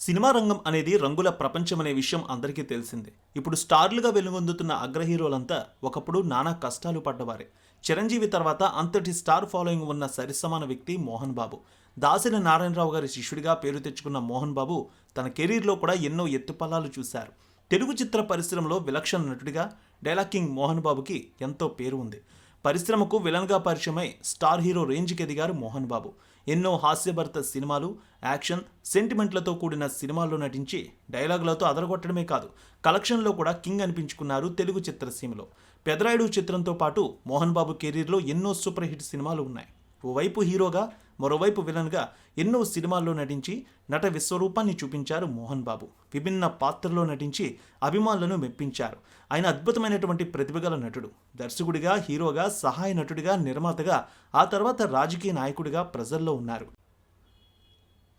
Cinema రంగం అనేది రంగుల ప్రపంచం అనే విషయం అందరికీ తెలిసిందే. ఇప్పుడు స్టార్లుగా వెలుగొందుతున్న అగ్ర హీరోలంతా ఒకప్పుడు నానా కష్టాలు పడ్డవారే. చిరంజీవి తర్వాత అంతటి స్టార్ ఫాలోయింగ్ ఉన్న సరిసమాన వ్యక్తి మోహన్ బాబు. దాసిన నారాయణరావు గారి శిష్యుడిగా పేరు తెచ్చుకున్న మోహన్ బాబు తన కెరీర్లో కూడా ఎన్నో ఎత్తుపల్లాలు చూశారు. తెలుగు చిత్ర పరిశ్రమలో విలక్షణ నటుడిగా డైలాకింగ్ మోహన్ బాబుకి ఎంతో పేరు ఉంది. పరిశ్రమకు విలన్గా పరిచయమై స్టార్ హీరో రేంజ్కి ఎదిగారు మోహన్ బాబు. ఎన్నో హాస్యభరిత సినిమాలు యాక్షన్ సెంటిమెంట్లతో కూడిన సినిమాల్లో నటించి డైలాగులతో అదరగొట్టడమే కాదు కలెక్షన్లో కూడా కింగ్ అనిపించుకున్నారు తెలుగు చిత్రసీమలో. పెదరాయుడు చిత్రంతో పాటు మోహన్ బాబు కెరీర్లో ఎన్నో సూపర్ హిట్ సినిమాలు ఉన్నాయి. ఓవైపు హీరోగా మరోవైపు విలన్గా ఎన్నో సినిమాల్లో నటించి నట విశ్వరూపాన్ని చూపించారు మోహన్ బాబు. విభిన్న పాత్రల్లో నటించి అభిమానులను మెప్పించారు. ఆయన అద్భుతమైనటువంటి ప్రతిభగల నటుడు. దర్శకుడిగా హీరోగా సహాయ నటుడిగా నిర్మాతగా ఆ తర్వాత రాజకీయ నాయకుడిగా ప్రజల్లో ఉన్నారు.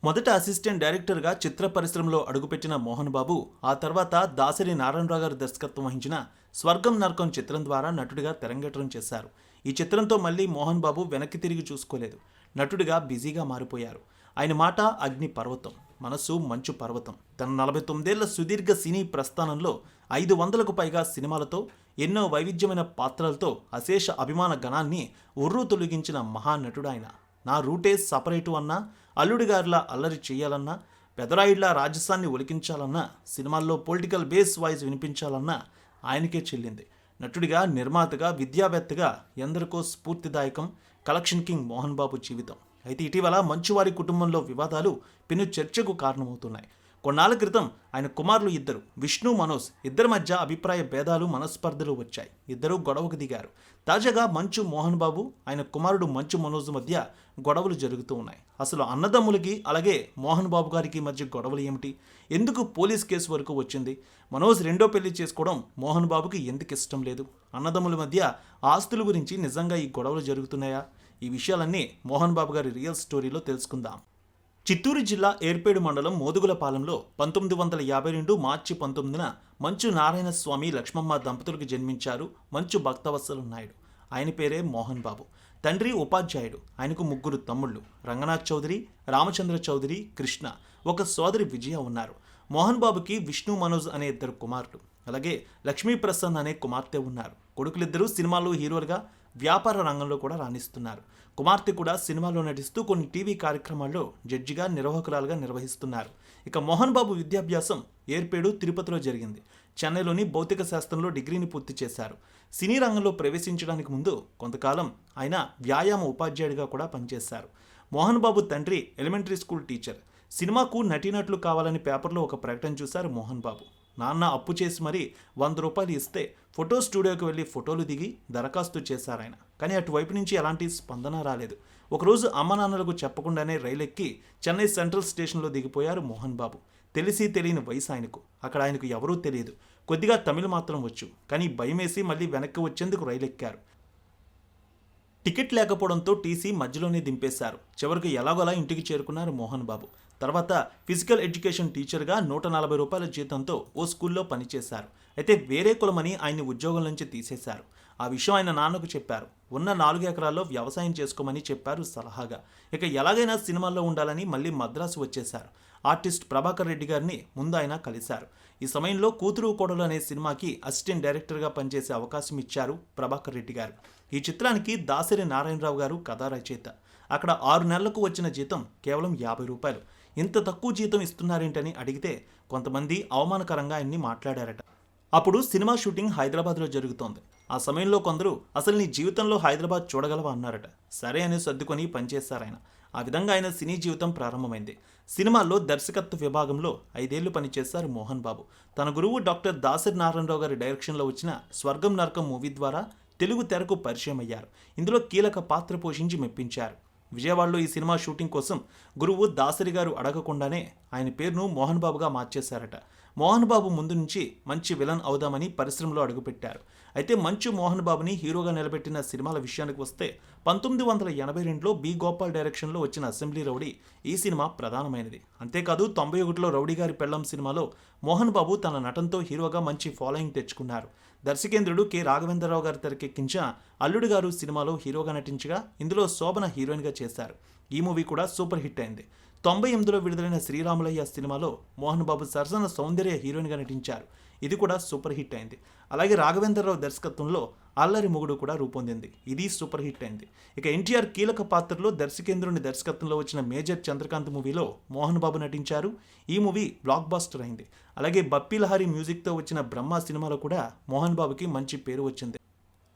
మొదట అసిస్టెంట్ డైరెక్టర్గా చిత్ర పరిశ్రమలో అడుగుపెట్టిన మోహన్ బాబు ఆ తర్వాత దాసరి నారాయణరావు గారు దర్శకత్వం వహించిన స్వర్గం నరకం చిత్రం ద్వారా నటుడిగా తెరంగేట్రం చేశారు. ఈ చిత్రంతో మళ్ళీ మోహన్ బాబు వెనక్కి తిరిగి చూసుకోలేదు. నటుడిగా బిజీగా మారిపోయారు. ఆయన మాట అగ్ని పర్వతం మనస్సు మంచు పర్వతం. తన నలభై తొమ్మిదేళ్ళ సుదీర్ఘ సినీ ప్రస్థానంలో ఐదు వందలకు పైగా సినిమాలతో ఎన్నో వైవిధ్యమైన పాత్రలతో అశేష అభిమాన గణాన్ని ఉర్రు తొలగించిన మహానటుడు ఆయన నా రూటే సపరేటు అన్నా అల్లుడిగారిలా అల్లరి చేయాలన్నా పెదరాయిడ్లా రాజస్థాన్ని ఒలికించాలన్నా సినిమాల్లో పొలిటికల్ బేస్ వాయిస్ వినిపించాలన్నా ఆయనకే చెల్లింది. నటుడిగా నిర్మాతగా విద్యావేత్తగా ఎందరికో స్ఫూర్తిదాయకం కలెక్షన్ కింగ్ మోహన్ బాబు జీవితం. అయితే ఇటీవల మంచువారి కుటుంబంలో వివాదాలు పెను చర్చకు కారణమవుతున్నాయి. కొన్నాళ్ళ క్రితం ఆయన కుమారులు ఇద్దరు విష్ణు మనోజ్ ఇద్దరి మధ్య అభిప్రాయ భేదాలు మనస్పర్ధలు వచ్చాయి. ఇద్దరూ గొడవకు దిగారు. తాజాగా మంచు మోహన్ బాబు ఆయన కుమారుడు మంచు మనోజ్ మధ్య గొడవలు జరుగుతూ ఉన్నాయి. అసలు అన్నదమ్ములకి అలాగే మోహన్ బాబు గారికి మధ్య గొడవలు ఏమిటి? ఎందుకు పోలీస్ కేసు వరకు వచ్చింది? మనోజ్ రెండో పెళ్ళి చేసుకోవడం మోహన్ బాబుకి ఎందుకు ఇష్టం లేదు? అన్నదమ్ముల మధ్య ఆస్తుల గురించి నిజంగా ఈ గొడవలు జరుగుతున్నాయా? ఈ విషయాలన్నీ మోహన్ బాబు గారి రియల్ స్టోరీలో తెలుసుకుందాం. చిత్తూరు జిల్లా ఏర్పేడు మండలం మోదుగులపాలెంలో పంతొమ్మిది వందల యాభై రెండు మార్చి పంతొమ్మిదిన మంచు నారాయణ స్వామి లక్ష్మమ్మ దంపతులకు జన్మించారు మంచు భక్తవత్సలు నాయుడు. ఆయన పేరే మోహన్ బాబు. తండ్రి ఉపాధ్యాయుడు. ఆయనకు ముగ్గురు తమ్ముళ్ళు రంగనాథ్ చౌదరి రామచంద్ర చౌదరి కృష్ణ. ఒక సోదరి విజయ ఉన్నారు. మోహన్ బాబుకి విష్ణు మనోజ్ అనే ఇద్దరు కుమారులు. అలాగే లక్ష్మీ ప్రసన్న అనే కుమార్తె ఉన్నారు. కొడుకులిద్దరూ సినిమాల్లో హీరోలుగా వ్యాపార రంగంలో కూడా రాణిస్తున్నారు. కుమార్తె కూడా సినిమాలో నటిస్తూ కొన్ని టీవీ కార్యక్రమాల్లో జడ్జిగా నిర్వాహకురాలుగా నిర్వహిస్తున్నారు. ఇక మోహన్ బాబు విద్యాభ్యాసం ఏర్పేడు తిరుపతిలో జరిగింది. చెన్నైలోని భౌతిక శాస్త్రంలో డిగ్రీని పూర్తి చేశారు. సినీ రంగంలో ప్రవేశించడానికి ముందు కొంతకాలం ఆయన వ్యాయామ ఉపాధ్యాయుడిగా కూడా పనిచేశారు. మోహన్ బాబు తండ్రి ఎలిమెంటరీ స్కూల్ టీచర్. సినిమాకు నటీనటులు కావాలని పేపర్లో ఒక ప్రకటన చూశారు మోహన్ బాబు. నాన్న అప్పు చేసి మరీ వంద రూపాయలు ఇస్తే ఫోటో స్టూడియోకి వెళ్ళి ఫోటోలు దిగి దరఖాస్తు చేశారాయన కానీ అటువైపు నుంచి ఎలాంటి స్పందన రాలేదు. ఒకరోజు అమ్మ నాన్నలకు చెప్పకుండానే రైలు ఎక్కి చెన్నై సెంట్రల్ స్టేషన్లో దిగిపోయారు మోహన్ బాబు. తెలిసి తెలియని వయసు ఆయనకు. అక్కడ ఆయనకు ఎవరూ తెలియదు. కొద్దిగా తమిళ మాత్రం వచ్చు. కానీ భయమేసి మళ్ళీ వెనక్కి వచ్చేందుకు రైలు ఎక్కారు టికెట్ లేకపోవడంతో టీసీ మధ్యలోనే దింపేశారు. చివరికి ఎలాగోలా ఇంటికి చేరుకున్నారు మోహన్ బాబు. తర్వాత ఫిజికల్ ఎడ్యుకేషన్ టీచర్గా నూట నలభై రూపాయల జీతంతో ఓ స్కూల్లో పనిచేశారు. అయితే వేరే కులమని ఆయన్ని ఉద్యోగం నుంచి తీసేశారు. ఆ విషయం ఆయన నాన్నకు చెప్పారు. ఉన్న నాలుగు ఎకరాల్లో వ్యవసాయం చేసుకోమని చెప్పారు సలహాగా. ఇక ఎలాగైనా సినిమాల్లో ఉండాలని మళ్ళీ మద్రాసు వచ్చేశారు. ఆర్టిస్ట్ ప్రభాకర్ రెడ్డి గారిని ముందు ఆయన కలిశారు. ఈ సమయంలో కూతురు కోడలు అనే సినిమాకి అసిస్టెంట్ డైరెక్టర్గా పనిచేసే అవకాశం ఇచ్చారు ప్రభాకర్ రెడ్డి గారు. ఈ చిత్రానికి దాసరి నారాయణరావు గారు కథా రచయిత అక్కడ ఆరు నెలలకు వచ్చిన జీతం కేవలం యాభై రూపాయలు. ఇంత తక్కువ జీతం ఇస్తున్నారేంటని అడిగితే కొంతమంది అవమానకరంగా ఆయన్ని మాట్లాడారట. అప్పుడు సినిమా షూటింగ్ హైదరాబాద్లో జరుగుతోంది. ఆ సమయంలో కొందరు అసలు నీ జీవితంలో హైదరాబాద్ చూడగలవా? అన్నారట. సరే అని సర్దుకొని పనిచేశారు ఆయన. ఆ విధంగా ఆయన సినీ జీవితం ప్రారంభమైంది. సినిమాల్లో దర్శకత్వ విభాగంలో ఐదేళ్ళు పనిచేశారు మోహన్ బాబు. తన గురువు డాక్టర్ దాసరి నారాయణరావు గారి డైరెక్షన్లో వచ్చిన స్వర్గం నరకం మూవీ ద్వారా తెలుగు తెరకు పరిచయం అయ్యారు ఇందులో కీలక పాత్ర పోషించి మెప్పించారు. విజయవాడలో ఈ సినిమా షూటింగ్ కోసం గురువు దాసరి గారు అడగకుండానే ఆయన పేరును మోహన్ బాబుగా మార్చేశారట. మోహన్ బాబు ముందు నుంచి మంచి విలన్ అవుదామని పరిశ్రమలో అడుగుపెట్టారు. అయితే మంచు మోహన్ బాబుని హీరోగా నిలబెట్టిన సినిమాల విషయానికి వస్తే పంతొమ్మిది వందల ఎనభై రెండులో బి గోపాల్ డైరెక్షన్లో వచ్చిన అసెంబ్లీ రౌడీ ఈ సినిమా ప్రధానమైనది. అంతేకాదు తొంభై ఒకటిలో రౌడీ గారి పెళ్ళం సినిమాలో మోహన్ బాబు తన నటనతో హీరోగా మంచి ఫాలోయింగ్ తెచ్చుకున్నారు. దర్శకేంద్రుడు కె. రాఘవేంద్రరావు గారు తెరకెక్కించిన అల్లుడు గారు సినిమాలో హీరోగా నటించగా ఇందులో శోభన హీరోయిన్గా చేశారు. ఈ మూవీ కూడా సూపర్ హిట్ అయింది. తొంభై ఎనిమిదిలో విడుదలైన శ్రీరాములయ్య సినిమాలో మోహన్ బాబు సరసన సౌందర్య హీరోయిన్గా నటించారు. ఇది కూడా సూపర్ హిట్ అయింది. అలాగే రాఘవేంద్రరావు దర్శకత్వంలో అల్లరి మొగుడు కూడా రూపొందింది. ఇది సూపర్ హిట్ అయింది. ఇక ఎన్టీఆర్ కీలక పాత్రలో దర్శకేంద్రుని దర్శకత్వంలో వచ్చిన మేజర్ చంద్రకాంత్ మూవీలో మోహన్ బాబు నటించారు. ఈ మూవీ బ్లాక్ బాస్టర్ అయింది. అలాగే బప్పిలహరి మ్యూజిక్తో వచ్చిన బ్రహ్మ సినిమాలో కూడా మోహన్ బాబుకి మంచి పేరు వచ్చింది.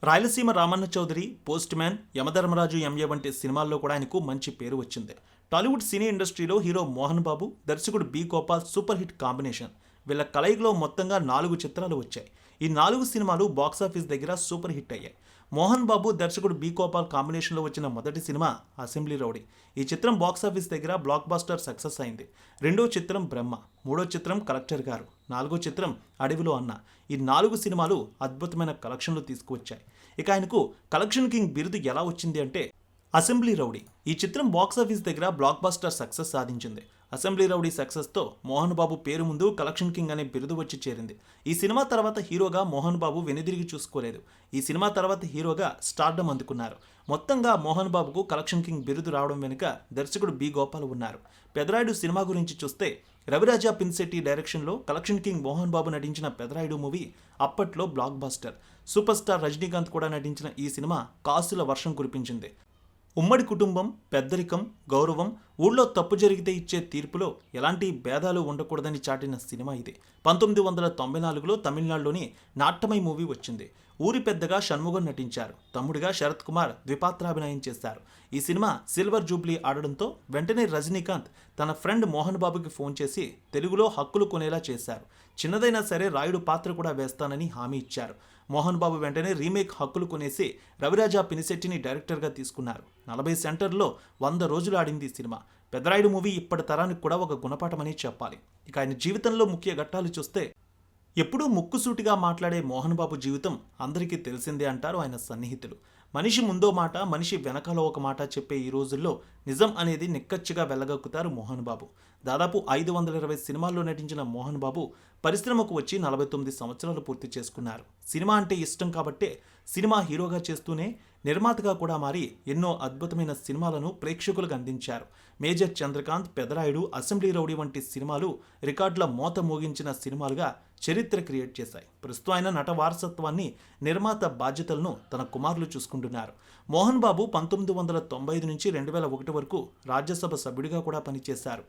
Rayalaseema Ramanna Chowdary post man Yamadharmaraju MA వంటి సినిమాల్లో కూడా ఆయనకు మంచి పేరు వచ్చింది. టాలీవుడ్ సినీ ఇండస్ట్రీలో హీరో మోహన్ బాబు దర్శకుడు B Gopal super hit combination. వీళ్ళ కలయికలో మొత్తంగా నాలుగు చిత్రాలు వచ్చాయి. ఈ నాలుగు సినిమాలు బాక్సాఫీస్ దగ్గర సూపర్ హిట్ అయ్యాయి. మోహన్ బాబు దర్శకుడు బి గోపాల్ కాంబినేషన్లో వచ్చిన మొదటి సినిమా అసెంబ్లీ రౌడీ. ఈ చిత్రం బాక్సాఫీస్ దగ్గర బ్లాక్ బాస్టర్ సక్సెస్ అయింది. రెండో చిత్రం బ్రహ్మ మూడో చిత్రం కలెక్టర్ గారు నాలుగో చిత్రం అడవిలో అన్న. ఈ నాలుగు సినిమాలు అద్భుతమైన కలెక్షన్లు తీసుకువచ్చాయి. ఇక ఆయనకు కలెక్షన్ కింగ్ బిరుదు ఎలా వచ్చింది అంటే అసెంబ్లీ రౌడీ. ఈ చిత్రం బాక్సాఫీస్ దగ్గర బ్లాక్ బాస్టర్ సక్సెస్ సాధించింది. అసెంబ్లీ రౌడీ సక్సెస్తో మోహన్ బాబు పేరు ముందు కలెక్షన్ కింగ్ అనే బిరుదు వచ్చి చేరింది. ఈ సినిమా తర్వాత హీరోగా మోహన్ బాబు వెనుదిరిగి చూసుకోలేదు. ఈ సినిమా తర్వాత హీరోగా స్టార్డమ్ అందుకున్నారు. మొత్తంగా మోహన్ బాబుకు కలెక్షన్ కింగ్ బిరుదు రావడం వెనుక దర్శకుడు బి గోపాల్ ఉన్నారు. పెదరాయుడు సినిమా గురించి చూస్తే రవిరాజా పిన్సెట్టి డైరెక్షన్లో కలెక్షన్ కింగ్ మోహన్ బాబు నటించిన పెదరాయుడు మూవీ అప్పట్లో blockbuster. Super star Rajinikanth కూడా నటించిన ఈ సినిమా కాసుల వర్షం కురిపించింది. ఉమ్మడి కుటుంబం పెద్దరికం గౌరవం ఊళ్ళో తప్పు జరిగితే ఇచ్చే తీర్పులో ఎలాంటి భేదాలు ఉండకూడదని చాటిన సినిమా ఇది. పంతొమ్మిది వందల తొంభై నాలుగులో తమిళనాడులోని నాట్టమై మూవీ వచ్చింది. ఊరి పెద్దగా షణ్ముగం నటించారు. తమ్ముడిగా శరత్ కుమార్ ద్విపాత్రాభినయం చేశారు. ఈ సినిమా సిల్వర్ జూబ్లీ ఆడడంతో వెంటనే రజనీకాంత్ తన ఫ్రెండ్ మోహన్ బాబుకి ఫోన్ చేసి తెలుగులో హక్కులు కొనేలా చేశారు. చిన్నదైనా సరే రాయుడు పాత్ర కూడా వేస్తానని హామీ ఇచ్చారు. మోహన్ బాబు వెంటనే రీమేక్ హక్కులు కొనేసి రవిరాజా పినిశెట్టిని డైరెక్టర్గా తీసుకున్నారు. నలభై సెంటర్లో వంద రోజులు ఆడింది ఈ సినిమా. పెదరాయుడు మూవీ ఇప్పటి తరానికి కూడా ఒక గుణపాఠమని చెప్పాలి. ఇక ఆయన జీవితంలో ముఖ్య ఘట్టాలు చూస్తే ఎప్పుడూ ముక్కుసూటిగా మాట్లాడే మోహన్ బాబు జీవితం అందరికీ తెలిసిందే అంటారు ఆయన సన్నిహితులు. మనిషి ముందో మాట మనిషి వెనకాల ఒక మాట చెప్పే ఈ రోజుల్లో నిజం అనేది నిక్కచ్చిగా వెళ్ళగక్కుతారు మోహన్ బాబు దాదాపు ఐదు వందల ఇరవై సినిమాల్లో నటించిన మోహన్ బాబు పరిశ్రమకు వచ్చి నలభై తొమ్మిది సంవత్సరాలు పూర్తి చేసుకున్నారు. సినిమా అంటే ఇష్టం కాబట్టే సినిమా హీరోగా చేస్తూనే నిర్మాతగా కూడా మారి ఎన్నో అద్భుతమైన సినిమాలను ప్రేక్షకులకు అందించారు. Major Chandrakanth Pedarayudu assembly rowdy వంటి సినిమాలు రికార్డుల మోత మోగించిన సినిమాలుగా చరిత్ర క్రియేట్ చేశాయి. ప్రస్తుతం ఆయన నట వారసత్వాన్ని నిర్మాత బాధ్యతలను తన కుమారులు చూసుకుంటున్నారు. మోహన్ బాబు పంతొమ్మిది వందల తొంభై ఐదు నుంచి రెండు వేల ఒకటి వరకు రాజ్యసభ సభ్యుడిగా కూడా పనిచేశారు.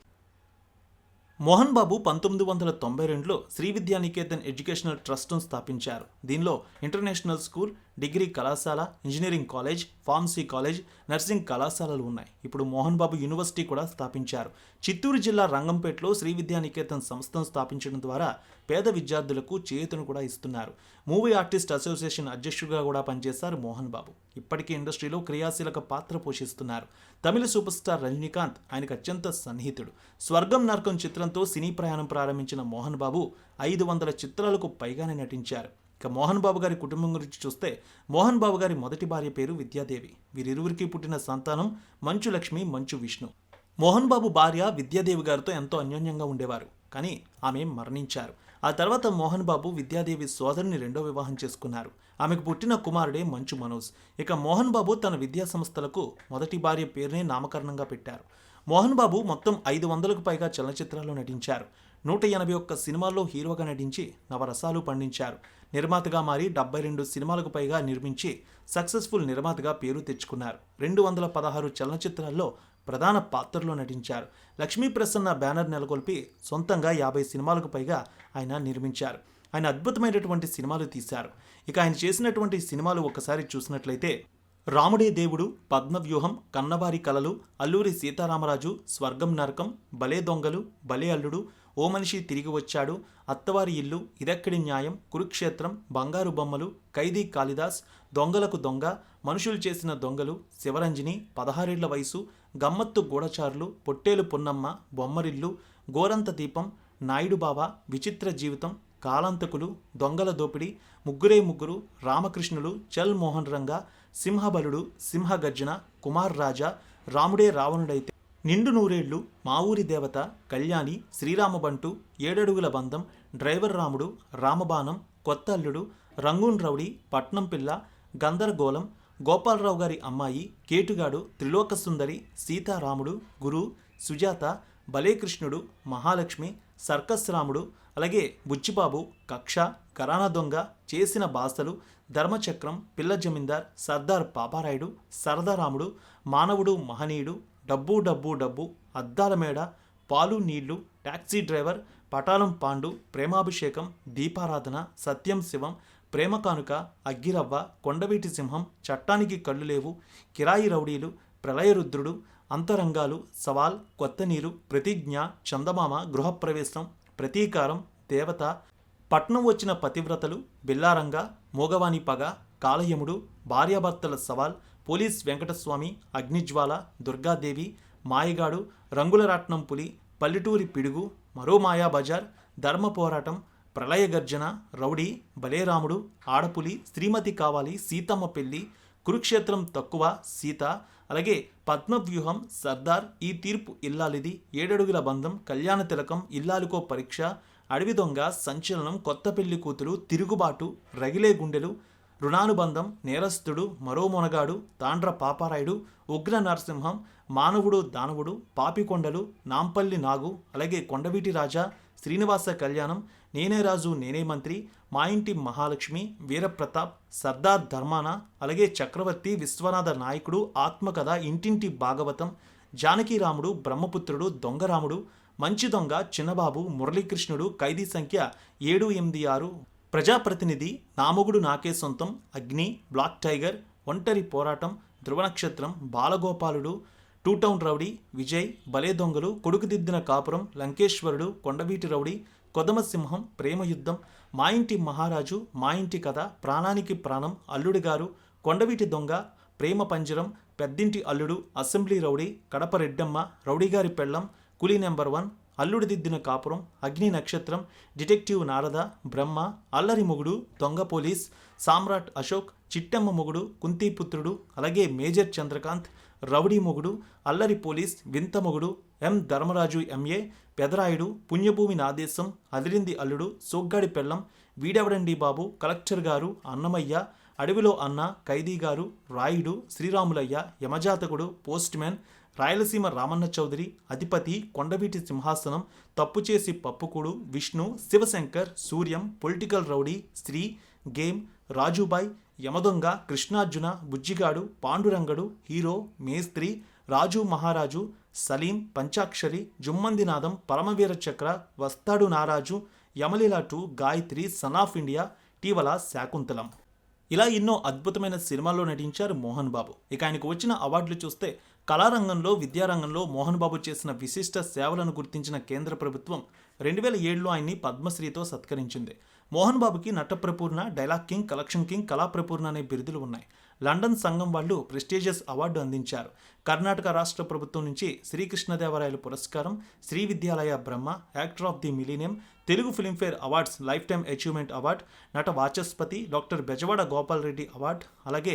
మోహన్ బాబు పంతొమ్మిది వందల తొంభై రెండులో శ్రీ విద్యానికేతన్ ఎడ్యుకేషనల్ ట్రస్ట్ను స్థాపించారు. దీనిలో ఇంటర్నేషనల్ స్కూల్ డిగ్రీ కళాశాల engineering college pharmacy college nursing కళాశాలలు ఉన్నాయి. ఇప్పుడు మోహన్ బాబు యూనివర్సిటీ కూడా స్థాపించారు. చిత్తూరు జిల్లా రంగంపేటలో శ్రీ విద్యానికేతన్ సంస్థను స్థాపించడం ద్వారా పేద విద్యార్థులకు చేతును కూడా ఇస్తున్నారు. మూవీ ఆర్టిస్ట్ అసోసియేషన్ అధ్యక్షుడిగా కూడా పనిచేశారు మోహన్ బాబు. ఇప్పటికీ ఇండస్ట్రీలో క్రియాశీలక పాత్ర పోషిస్తున్నారు. తమిళ సూపర్ స్టార్ రజనీకాంత్ ఆయనకు అత్యంత సన్నిహితుడు. స్వర్గం నరకం చిత్రంతో సినీ ప్రయాణం ప్రారంభించిన మోహన్ బాబు ఐదు వందల చిత్రాలకు పైగానే నటించారు. ఇక మోహన్ బాబు గారి కుటుంబం గురించి చూస్తే మోహన్ బాబు గారి మొదటి భార్య పేరు విద్యాదేవి. వీరిరువురికి పుట్టిన సంతానం మంచు లక్ష్మి మంచు విష్ణు. మోహన్ బాబు భార్య విద్యాదేవి గారితో ఎంతో అన్యోన్యంగా ఉండేవారు. కానీ ఆమె మరణించారు. ఆ తర్వాత మోహన్ బాబు విద్యాదేవి సోదరిని రెండో వివాహం చేసుకున్నారు. ఆమెకు పుట్టిన కుమారుడే మంచు మనోజ్. ఇక మోహన్ బాబు తన విద్యా సంస్థలకు మొదటి భార్య పేరునే నామకరణంగా పెట్టారు. మోహన్ బాబు మొత్తం ఐదు వందలకు పైగా చలనచిత్రాల్లో నటించారు. నూట ఎనభై ఒక్క సినిమాల్లో హీరోగా నటించి నవరసాలు పండించారు. నిర్మాతగా మారి డెబ్బై రెండు సినిమాలకు పైగా నిర్మించి సక్సెస్ఫుల్ నిర్మాతగా పేరు తెచ్చుకున్నారు. రెండు వందల పదహారు చలనచిత్రాల్లో ప్రధాన పాత్రలో నటించారు. లక్ష్మీ ప్రసన్న బ్యానర్ నెలకొల్పి సొంతంగా యాభై సినిమాలకు పైగా ఆయన నిర్మించారు. ఆయన అద్భుతమైనటువంటి సినిమాలు తీశారు. ఇక ఆయన చేసినటువంటి సినిమాలు ఒకసారి చూసినట్లయితే రాముడే దేవుడు పద్మవ్యూహం కన్నవారి కలలు అల్లూరి సీతారామరాజు స్వర్గం నరకం భలే దొంగలు భలే అల్లుడు ఓ మనిషి తిరిగి వచ్చాడు. అత్తవారి ఇల్లు ఇదెక్కడి న్యాయం కురుక్షేత్రం బంగారు బొమ్మలు ఖైదీ కాళిదాస్ దొంగలకు దొంగ మనుషులు చేసిన దొంగలు శివరంజని పదహారేళ్ళ వయసు గమ్మత్తు గూఢచారులు పొట్టేలు పొన్నమ్మ బొమ్మరిల్లు గోరంత దీపం నాయుడు బావ విచిత్ర జీవితం కాలాంతకులు దొంగల దోపిడి ముగ్గురే ముగ్గురు రామకృష్ణులు చల్ మోహన్ రంగా సింహబలుడు సింహగర్జన కుమార్ రాజా రాముడే రావణుడైతే నిండు నూరేళ్ళు మా ఊరి దేవత కళ్యాణి శ్రీరామబంటు ఏడడుగుల బంధం డ్రైవర్ రాముడు రామబాణం కొత్త అల్లుడు రంగూన్ రౌడి పట్నం పిల్ల గందరగోళం గోపాలరావు గారి అమ్మాయి కేటుగాడు త్రిలోకసుందరి సీతారాముడు గురు సుజాత బలేకృష్ణుడు మహాలక్ష్మి సర్కస్ రాముడు అలాగే బుచ్చిబాబు కక్ష కరానా దొంగ చేసిన బాసలు ధర్మచక్రం పిల్ల జమీందార్ సర్దార్ పాపారాయుడు సరదారాముడు మానవుడు మహనీయుడు డబ్బు డబ్బు డబ్బు అద్దాల మేడ పాలు నీళ్ళు ట్యాక్సీ డ్రైవర్ పటాలం పాండు ప్రేమాభిషేకం దీపారాధన సత్యం శివం ప్రేమ కానుక అగ్గిరవ్వ కొండవీటి సింహం చట్టానికి కళ్ళు లేవు కిరాయి రౌడీలు ప్రళయరుద్రుడు అంతరంగాలు సవాల్ కొత్త నీరు ప్రతిజ్ఞ చందమామ గృహప్రవేశం ప్రతీకారం దేవత పట్నం వచ్చిన పతివ్రతలు బిల్లారంగ మోగవాణి పగ కాలయముడు భార్యాభర్తల సవాల్ పోలీస్ వెంకటస్వామి అగ్నిజ్వాల దుర్గాదేవి మాయగాడు రంగుల రాట్నం పులి పల్లెటూరి పిడుగు మరో మాయాబజార్ ధర్మ పోరాటం ప్రళయ గర్జన రౌడీ బలేరాముడు ఆడపులి శ్రీమతి కావాలి సీతమ్మ పెళ్ళి కురుక్షేత్రం తక్కువ సీత అలాగే పద్మవ్యూహం సర్దార్ ఈ తీర్పు ఇల్లాలిది ఏడడుగుల బంధం కళ్యాణ తిలకం ఇల్లాలుకో పరీక్ష అడవి దొంగ సంచలనం కొత్త పెళ్ళి కూతురు తిరుగుబాటు రగిలే గుండెలు రుణానుబంధం నేరస్తుడు మరో మొనగాడు తాండ్ర పాపారాయుడు ఉగ్ర నరసింహం మానవుడు దానవుడు పాపికొండలు నాంపల్లి నాగు అలాగే కొండవీటి రాజా శ్రీనివాస కళ్యాణం నేనే రాజు నేనే మంత్రి మా ఇంటి మహాలక్ష్మి వీరప్రతాప్ సర్దార్ ధర్మాన అలాగే చక్రవర్తి విశ్వనాథ నాయకుడు ఆత్మకథ ఇంటింటి భాగవతం జానకీరాముడు బ్రహ్మపుత్రుడు దొంగరాముడు మంచి దొంగ చిన్నబాబు మురళీకృష్ణుడు ఖైదీ సంఖ్య ఏడు ఎనిమిది ఆరు. ప్రజాప్రతినిధి నామగుడు నాకే సొంతం అగ్ని black tiger Ontari Poratam Dhruva Nakshatram Balagopaludu two town rowdy Vijay Bhale Dongalu కొడుకుదిద్దిన కాపురం లంకేశ్వరుడు కొండవీటి రౌడీ కొదమసింహం ప్రేమయుద్ధం మా ఇంటి మహారాజు మా ఇంటి కథ ప్రాణానికి ప్రాణం అల్లుడి గారు కొండవీటి దొంగ Prema Panjaram Peddinti Alludu assembly rowdy Kadapa Reddamma rowdy Gari Pellam coolie number one అల్లుడిదిద్దిన కాపురం అగ్ని నక్షత్రం డిటెక్టివ్ నారద బ్రహ్మ అల్లరి మొగుడు దొంగ పోలీస్ సామ్రాట్ అశోక్ చిట్టమ్మ మొగుడు కుంతీపుత్రుడు అలాగే మేజర్ చంద్రకాంత్ రౌడీ మొగుడు Allari police Vinta Mogudu M Dharmaraju MA Pedarayudu Punyabhoomi Nadesam Adirindi Alludu Soggadi పెళ్ళం వీడెవడండి బాబు కలెక్టర్ గారు అన్నమయ్య అడవిలో Anna Khaidi Garu Rayudu Sriramulayya Yamajathakudu postman Rayalaseema Ramanna Chowdary Adhipathi Kondaveeti Simhasanam Tappu Chesi Pappukoodu Vishnu Shivashankar Suryam political rowdy Stree game Rajubhai Yamadonga Krishnarjuna Bujjigadu Pandurangadu hero Mestri Raju Maharaju Salim పంచాక్షరి జుమ్మందినాదం Paramaveera Chakra Vastadu Naraju Yamaleela two Gayatri son of India టీవల Shaakuntalam. ఇలా ఎన్నో అద్భుతమైన సినిమాల్లో నటించారు మోహన్ బాబు. ఇక ఆయనకు వచ్చిన అవార్డులు చూస్తే కళారంగంలో విద్యారంగంలో మోహన్ బాబు చేసిన విశిష్ట సేవలను గుర్తించిన కేంద్ర ప్రభుత్వం రెండు వేల ఏడులో ఆయన్ని పద్మశ్రీతో సత్కరించింది. మోహన్ బాబుకి Nataprapoorna dialogue king collection king Kalaprapoorna అనే బిరుదులు ఉన్నాయి. లండన్ సంఘం వాళ్ళు ప్రెస్టీజియస్ అవార్డు అందించారు. కర్ణాటక రాష్ట్ర ప్రభుత్వం నుంచి శ్రీకృష్ణదేవరాయల పురస్కారం శ్రీ విద్యాలయ బ్రహ్మ actor of the millennium Telugu Filmfare awards lifetime achievement award Nata Vachaspati doctor Bezawada Gopal Reddy award అలాగే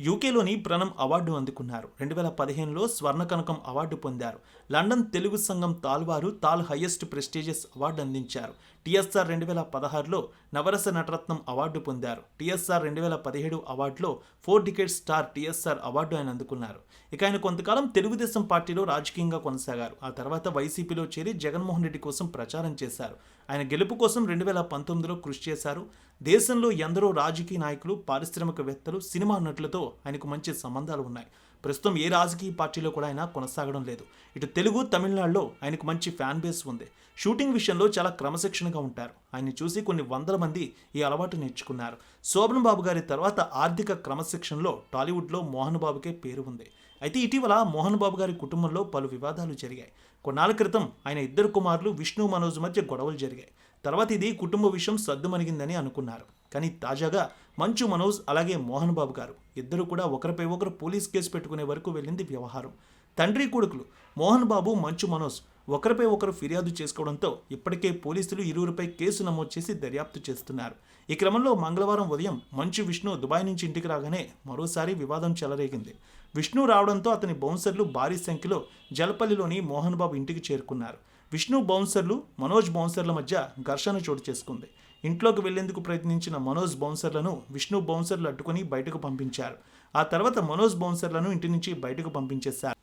యూకేలోని ప్రణం అవార్డు అందుకున్నారు. రెండు వేల పదిహేనులో స్వర్ణ కనకం అవార్డు పొందారు. లండన్ తెలుగు సంఘం తాల్వారు తాల్ హైయెస్ట్ ప్రెస్టీజియస్ అవార్డు అందించారు. టీఎస్ఆర్ రెండు వేల పదహారులో నవరస నటరత్నం అవార్డు పొందారు. టీఎస్ఆర్ రెండు వేల పదిహేడు అవార్డులో four decade star TSR award ఆయన అందుకున్నారు. ఇక ఆయన కొంతకాలం తెలుగుదేశం పార్టీలో రాజకీయంగా కొనసాగారు. ఆ తర్వాత వైసీపీలో చేరి జగన్మోహన్ రెడ్డి కోసం ప్రచారం చేశారు. ఆయన గెలుపు కోసం రెండు వేల పంతొమ్మిదిలో కృషి చేశారు. దేశంలో ఎందరో రాజకీయ నాయకులు పారిశ్రామికవేత్తలు సినిమా నటులతో ఆయనకు మంచి సంబంధాలు ఉన్నాయి. ప్రస్తుతం ఏ రాజకీయ పార్టీలో కూడా ఆయన కొనసాగడం లేదు. ఇటు తెలుగు తమిళనాడులో ఆయనకు మంచి ఫ్యాన్ బేస్ ఉంది. షూటింగ్ విషయంలో చాలా క్రమశిక్షణగా ఉంటారు. ఆయన్ని చూసి కొన్ని వందల మంది ఈ అలవాటు నేర్చుకున్నారు. శోభన్ బాబు గారి తర్వాత ఆర్థిక క్రమశిక్షణలో టాలీవుడ్లో మోహన్ బాబుకే పేరు ఉంది. అయితే ఇటీవల మోహన్ బాబు గారి కుటుంబంలో పలు వివాదాలు జరిగాయి. కొన్నాళ్ళ క్రితం ఆయన ఇద్దరు కుమారులు విష్ణు మనోజ్ మధ్య గొడవలు జరిగాయి. తర్వాత ఇది కుటుంబ విషయం సద్దుమణిగిందని అనుకున్నారు. కానీ తాజాగా మంచు మనోజ్ అలాగే మోహన్ బాబు గారు ఇద్దరు కూడా ఒకరిపై ఒకరు పోలీస్ కేసు పెట్టుకునే వరకు వెళ్ళింది వ్యవహారం. తండ్రి కొడుకులు మోహన్ బాబు మంచు మనోజ్ ఒకరిపై ఒకరు ఫిర్యాదు చేసుకోవడంతో ఇప్పటికే పోలీసులు ఇరువురిపై కేసు నమోదు చేసి దర్యాప్తు చేస్తున్నారు. ఈ క్రమంలో మంగళవారం ఉదయం మంచు విష్ణు దుబాయ్ నుంచి ఇంటికి రాగానే మరోసారి వివాదం చెలరేగింది. విష్ణు రావడంతో అతని బౌన్సర్లు భారీ సంఖ్యలో జలపల్లిలోని మోహన్ బాబు ఇంటికి చేరుకున్నారు. విష్ణు బౌన్సర్లు మనోజ్ బౌన్సర్ల మధ్య ఘర్షణ చోటు చేసుకుంది. ఇంట్లోకి వెళ్ళేందుకు ప్రయత్నించిన మనోజ్ బౌన్సర్లను విష్ణు బౌన్సర్లు అడ్డుకుని బయటకు పంపించారు. ఆ తర్వాత మనోజ్ బౌన్సర్లను ఇంటి నుంచి బయటకు పంపించేశారు.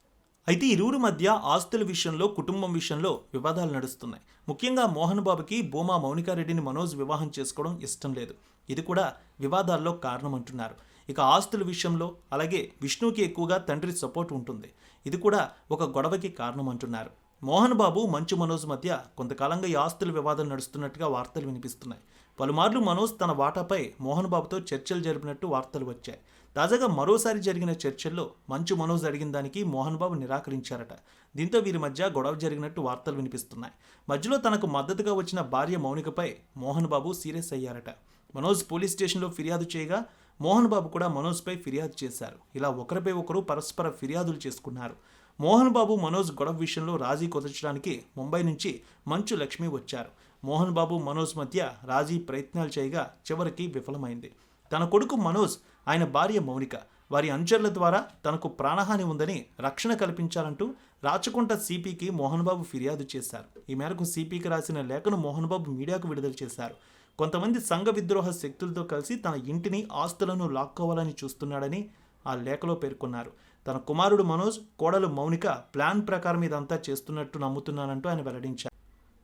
అయితే ఇరువురి మధ్య ఆస్తుల విషయంలో కుటుంబం విషయంలో వివాదాలు నడుస్తున్నాయి. ముఖ్యంగా మోహన్ బాబుకి భూమా మౌనికారెడ్డిని మనోజ్ వివాహం చేసుకోవడం ఇష్టం లేదు. ఇది కూడా వివాదాల్లో కారణం అంటున్నారు ఇక ఆస్తుల విషయంలో అలాగే విష్ణుకి ఎక్కువగా తండ్రి సపోర్ట్ ఉంటుంది. ఇది కూడా ఒక గొడవకి కారణం అంటున్నారు మోహన్ బాబు మంచు మనోజ్ మధ్య కొంతకాలంగా ఈ ఆస్తుల వివాదం నడుస్తున్నట్టుగా వార్తలు వినిపిస్తున్నాయి. పలుమార్లు మనోజ్ తన వాటాపై మోహన్ బాబుతో చర్చలు జరిపినట్టు వార్తలు వచ్చాయి. తాజాగా మరోసారి జరిగిన చర్చల్లో మంచు మనోజ్ అడిగిన దానికి మోహన్ బాబు నిరాకరించారట. దీంతో వీరి మధ్య గొడవ జరిగినట్టు వార్తలు వినిపిస్తున్నాయి. మధ్యలో తనకు మద్దతుగా వచ్చిన భార్య మౌనికపై మోహన్ బాబు సీరియస్ అయ్యారట. మనోజ్ పోలీస్ స్టేషన్లో ఫిర్యాదు చేయగా మోహన్ బాబు కూడా మనోజ్పై ఫిర్యాదు చేశారు. ఇలా ఒకరిపై ఒకరు పరస్పర ఫిర్యాదులు చేసుకున్నారు. మోహన్ బాబు మనోజ్ గొడవ విషయంలో రాజీ కుదర్చడానికి ముంబై నుంచి మంచు లక్ష్మి వచ్చారు. మోహన్ బాబు మనోజ్ మధ్య రాజీ ప్రయత్నాలు చేయగా చివరికి విఫలమైంది. తన కొడుకు మనోజ్ ఆయన భార్య మౌనిక. వారి అనుచరుల ద్వారా తనకు ప్రాణహాని ఉందని రక్షణ కల్పించాలంటూ రాచకొంట సిపికి మోహన్ బాబు ఫిర్యాదు చేశారు. ఈ మేరకు సిపికి రాసిన లేఖను మోహన్ బాబు మీడియాకు విడుదల చేశారు. కొంతమంది సంఘ విద్రోహ శక్తులతో కలిసి తన ఇంటిని ఆస్తులను లాక్కోవాలని చూస్తున్నాడని ఆ లేఖలో పేర్కొన్నారు. తన కుమారుడు మనోజ్ కోడలు మౌనిక ప్లాన్ ప్రకారం ఇదంతా చేస్తున్నట్టు నమ్ముతున్నానంటూ ఆయన వెల్లడించారు.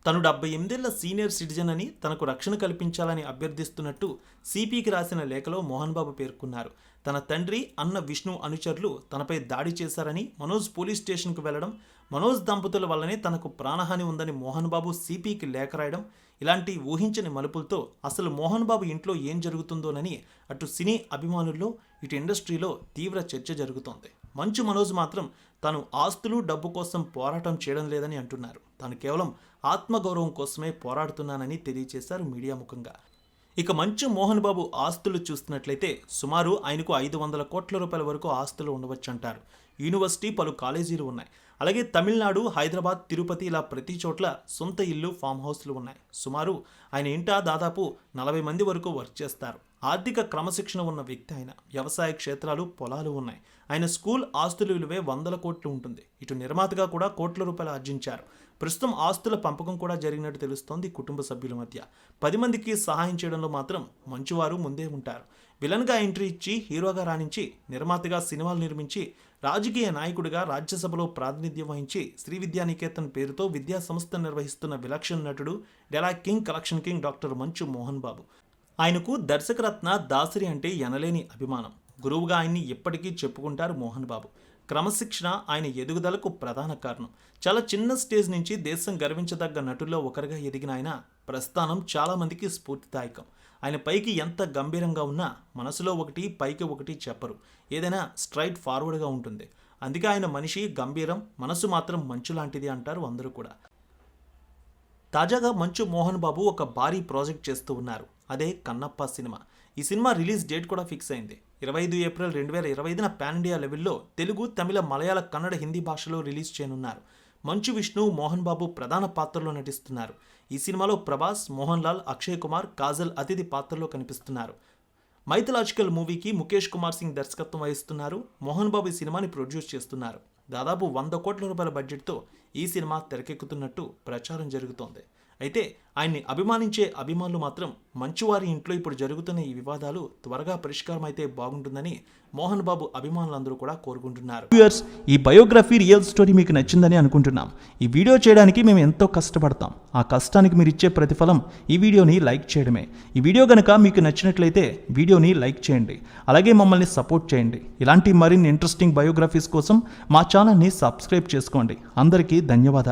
తను డెబ్బై ఎనిమిదేళ్ళ సీనియర్ సిటిజన్ అని తనకు రక్షణ కల్పించాలని అభ్యర్థిస్తున్నట్టు సిపికి రాసిన లేఖలో మోహన్ బాబు పేర్కొన్నారు. తన తండ్రి అన్న విష్ణు అనుచరులు తనపై దాడి చేశారని మనోజ్ పోలీస్ స్టేషన్కు వెళ్ళడం మనోజ్ దంపతుల వల్లనే తనకు ప్రాణహాని ఉందని మోహన్ బాబు సిపికి లేఖ రాయడం ఇలాంటి ఊహించని మలుపులతో అసలు మోహన్ బాబు ఇంట్లో ఏం జరుగుతుందోనని అటు సినీ అభిమానుల్లో ఇటు ఇండస్ట్రీలో తీవ్ర చర్చ జరుగుతోంది. మంచు మనోజ్ మాత్రం తను ఆస్తులు డబ్బు కోసం పోరాటం చేయడం లేదని అంటున్నారు. తాను కేవలం ఆత్మగౌరవం కోసమే పోరాడుతున్నానని తెలియజేశారు మీడియా ముఖంగా. ఇక మంచు మోహన్ బాబు ఆస్తులు చూస్తున్నట్లయితే సుమారు ఆయనకు ఐదు వందల కోట్ల రూపాయల వరకు ఆస్తులు ఉండవచ్చు అంటారు యూనివర్సిటీ పలు కాలేజీలు ఉన్నాయి. అలాగే తమిళనాడు హైదరాబాద్ తిరుపతి ఇలా ప్రతి చోట్ల సొంత ఇల్లు ఫామ్ హౌస్లు ఉన్నాయి. సుమారు ఆయన ఇంట దాదాపు నలభై మంది వరకు వర్క్ చేస్తారు. ఆర్థిక క్రమశిక్షణ ఉన్న వ్యక్తి ఆయన వ్యవసాయ క్షేత్రాలు పొలాలు ఉన్నాయి. ఆయన స్కూల్ ఆస్తుల విలువే వందల కోట్లు ఉంటుంది. ఇటు నిర్మాతగా కూడా కోట్ల రూపాయలు ఆర్జించారు. ప్రస్తుతం ఆస్తుల పంపకం కూడా జరిగినట్టు తెలుస్తోంది కుటుంబ సభ్యుల మధ్య. పది మందికి సహాయం చేయడంలో మాత్రం మంచువారు ముందే ఉంటారు. విలన్గా ఎంట్రీ ఇచ్చి హీరోగా రాణించి నిర్మాతగా సినిమాలు నిర్మించి రాజకీయ నాయకుడిగా రాజ్యసభలో ప్రాతినిధ్యం వహించి శ్రీ విద్యానికేతన్ పేరుతో విద్యా సంస్థ నిర్వహిస్తున్న విలక్షణ నటుడు డెలా king collection king doctor Manchu Mohan Babu. ఆయనకు దర్శకరత్న దాసరి అంటే ఎనలేని అభిమానం. గురువుగా ఆయన్ని ఎప్పటికీ చెప్పుకుంటారు మోహన్ బాబు. క్రమశిక్షణ ఆయన ఎదుగుదలకు ప్రధాన కారణం. చాలా చిన్న స్టేజ్ నుంచి దేశం గర్వించదగ్గ నటుల్లో ఒకరిగా ఎదిగిన ఆయన ప్రస్థానం చాలామందికి స్ఫూర్తిదాయకం. ఆయన పైకి ఎంత గంభీరంగా ఉన్నా మనసులో ఒకటి పైకి ఒకటి చెప్పరు. ఏదైనా స్ట్రైట్ ఫార్వర్డ్గా ఉంటుంది. అందుకే ఆయన మనిషి గంభీరం మనసు మాత్రం మంచు లాంటిది అంటారు అందరూ కూడా. తాజాగా మంచు మోహన్ బాబు ఒక భారీ ప్రాజెక్ట్ చేస్తూ ఉన్నారు. అదే కన్నప్ప సినిమా. ఈ సినిమా రిలీజ్ డేట్ కూడా ఫిక్స్ అయింది. ఇరవై ఐదు ఏప్రిల్ రెండు వేల ఇరవై ఐదున పాన్ ఇండియా లెవెల్లో తెలుగు తమిళ మలయాళ కన్నడ హిందీ భాషలో రిలీజ్ చేయనున్నారు. మంచు విష్ణు మోహన్ బాబు ప్రధాన పాత్రలో నటిస్తున్నారు. ఈ సినిమాలో ప్రభాస్ మోహన్ లాల్ అక్షయ్ కుమార్ కాజల్ అతిథి పాత్రలో కనిపిస్తున్నారు. మైథలాజికల్ మూవీకి ముఖేష్ కుమార్ సింగ్ దర్శకత్వం వహిస్తున్నారు. మోహన్ బాబు ఈ సినిమాని ప్రొడ్యూస్ చేస్తున్నారు. దాదాపు వంద కోట్ల రూపాయల బడ్జెట్తో ఈ సినిమా తెరకెక్కుతున్నట్టు ప్రచారం జరుగుతోంది. అయితే ఆయన్ని అభిమానించే అభిమానులు మాత్రం మంచువారి ఇంట్లో ఇప్పుడు జరుగుతున్న ఈ వివాదాలు త్వరగా పరిష్కారం అయితే బాగుంటుందని మోహన్ బాబు అభిమానులందరూ కూడా కోరుకుంటున్నారు. వ్యూయర్స్ ఈ బయోగ్రఫీ రియల్ స్టోరీ మీకు నచ్చిందని అనుకుంటున్నాం. ఈ వీడియో చేయడానికి మేము ఎంతో కష్టపడతాం. ఆ కష్టానికి మీరు ఇచ్చే ప్రతిఫలం ఈ వీడియోని లైక్ చేయడమే. ఈ వీడియో కనుక మీకు నచ్చినట్లయితే వీడియోని లైక్ చేయండి. అలాగే మమ్మల్ని సపోర్ట్ చేయండి. ఇలాంటి మరిన్ని ఇంట్రెస్టింగ్ బయోగ్రఫీస్ కోసం మా ఛానల్ని సబ్స్క్రైబ్ చేసుకోండి. అందరికీ ధన్యవాదాలు.